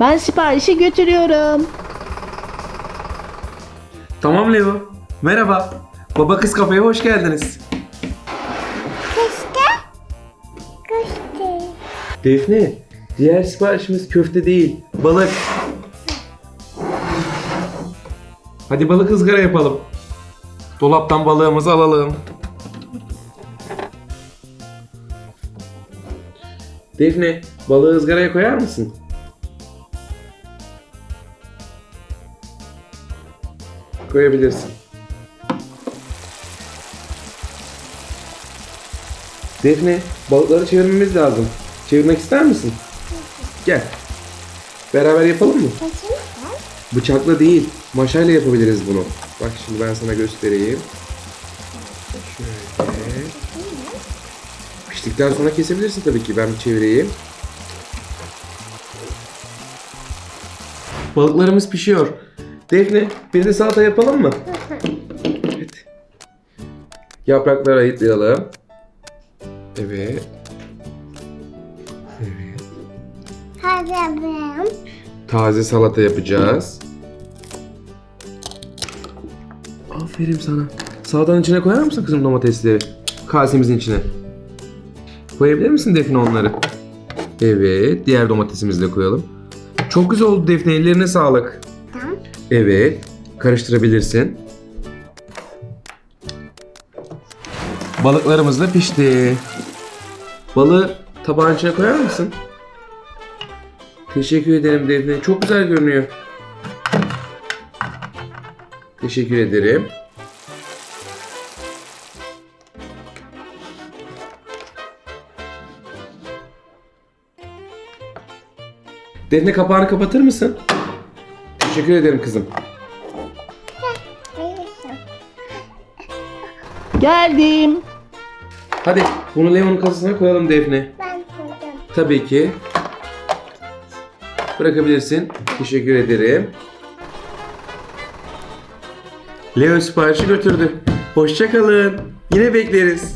Ben siparişi götürüyorum. Tamam Leo. Merhaba. Baba kız kafeye hoş geldiniz. Köfte. Köfte. Defne, diğer siparişimiz köfte değil, balık. Hadi balık ızgara yapalım. Dolaptan balığımızı alalım. Defne, balığı ızgaraya koyar mısın? Koyabilirsin. Defne, balıkları çevirmemiz lazım. Çevirmek ister misin? Gel. Beraber yapalım mı? Bıçakla değil, maşayla yapabiliriz bunu. Bak şimdi ben sana göstereyim. Şöyle. Piştikten sonra kesebilirsin tabii ki. Ben bir çevireyim. Balıklarımız pişiyor. Defne, bir de salata yapalım mı? Evet. Yaprakları ayıklayalım. Evet. Evet. Yapayım. Taze salata yapacağız. Aferin sana. Salatanın içine koyar mısın kızım domatesleri? Kasemizin içine. Koyabilir misin Defne onları? Evet. Diğer domatesimizi de koyalım. Çok güzel oldu Defne. Ellerine sağlık. Evet. Karıştırabilirsin. Balıklarımız da pişti. Balığı tabağın içine koyar mısın? Teşekkür ederim Defne. Çok güzel görünüyor. Teşekkür ederim. Defne kapağını kapatır mısın? Teşekkür ederim kızım. Geldim. Hadi bunu Leon'un kasasına koyalım Defne. Ben koydum. Tabii ki. Bırakabilirsin. Teşekkür ederim. Leo siparişi götürdü. Hoşçakalın. Yine bekleriz.